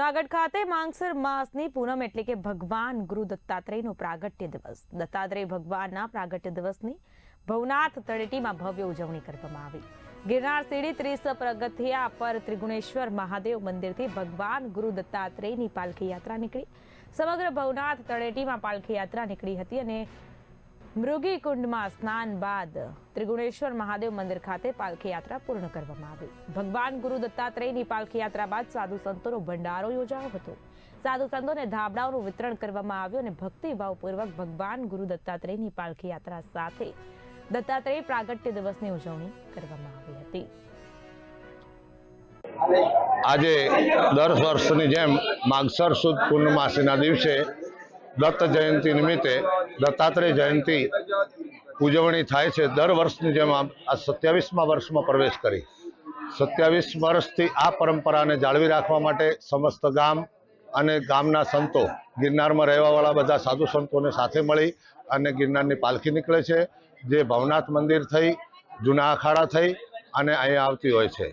જુનાગઢ ખાતે માંગસર માસની પૂનમ એટલે કે ભગવાન ગુરુ દત્તાત્રેયનો પ્રાગટ્ય દિવસ. દત્તાત્રેય ભગવાનના પ્રાગટ્ય દિવસની ભવનાથ તળેટીમાં ભવ્ય ઉજવણી કરવામાં આવી. ગિરનાર સીડી ત્રીસ પ્રગતિયા પર ત્રિગુણેશ્વર મહાદેવ મંદિરથી ભગવાન ગુરુ દત્તાત્રેયની પાલખી યાત્રા નીકળી. સમગ્ર ભવનાથ તળેટીમાં પાલખી યાત્રા નીકળી હતી અને મૃગી કુંડમાં સ્નાન બાદ ત્રિગુણેશ્વર મહાદેવ મંદિર ખાતે પાલખી યાત્રા પૂર્ણ કરવામાં આવી. ભગવાન ગુરુ દત્તાત્રેયની પાલખી યાત્રા બાદ સાધુ સંતોનો ભંડારો યોજાયો હતો. સાધુ સંતોને ધાબળાઓનું વિતરણ કરવામાં આવ્યું અને ભક્તિભાવપૂર્વક ભગવાન ગુરુ દત્તાત્રેયની પાલખી યાત્રા સાથે દત્તાત્રેય પ્રાગટ્ય દિવસની ઉજવણી કરવામાં આવી હતી. આજે દર વર્ષની જેમ માગસર સુદ પૂર્ણમાસીના દિવસે દત્ત જયંતિ નિમિત્તે દત્તાત્રેય જયંતિ ઉજવણી થાય છે. દર વર્ષની જેમ આ સત્યાવીસમા વર્ષમાં પ્રવેશ કરી. સત્યાવીસ વર્ષથી આ પરંપરાને જાળવી રાખવા માટે સમસ્ત ગામ અને ગામના સંતો ગિરનારમાં રહેવાવાળા બધા સાધુ સંતોને સાથે મળી અને ગિરનારની પાલખી નીકળે છે. જે ભવનાથ મંદિર થઈ, જૂના અખાડા થઈ અને અહીંયા આવતી હોય છે.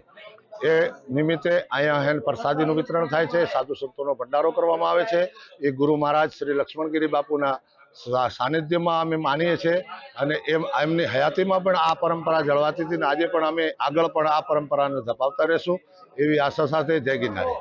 એ નિમિત્તે અહીંયા હેન પ્રસાદીનું વિતરણ થાય છે, સાધુ સંતોનો ભંડારો કરવામાં આવે છે. એ ગુરુ મહારાજ શ્રી લક્ષ્મણગીરી બાપુના સાનિધ્યમાં અમે માનીએ છીએ અને એમ, એમની હયાતીમાં પણ આ પરંપરા જળવાતી હતી અને આજે પણ અમે આગળ પણ આ પરંપરાને ધપાવતા રહેશું એવી આશા સાથે જય ગિરનારી.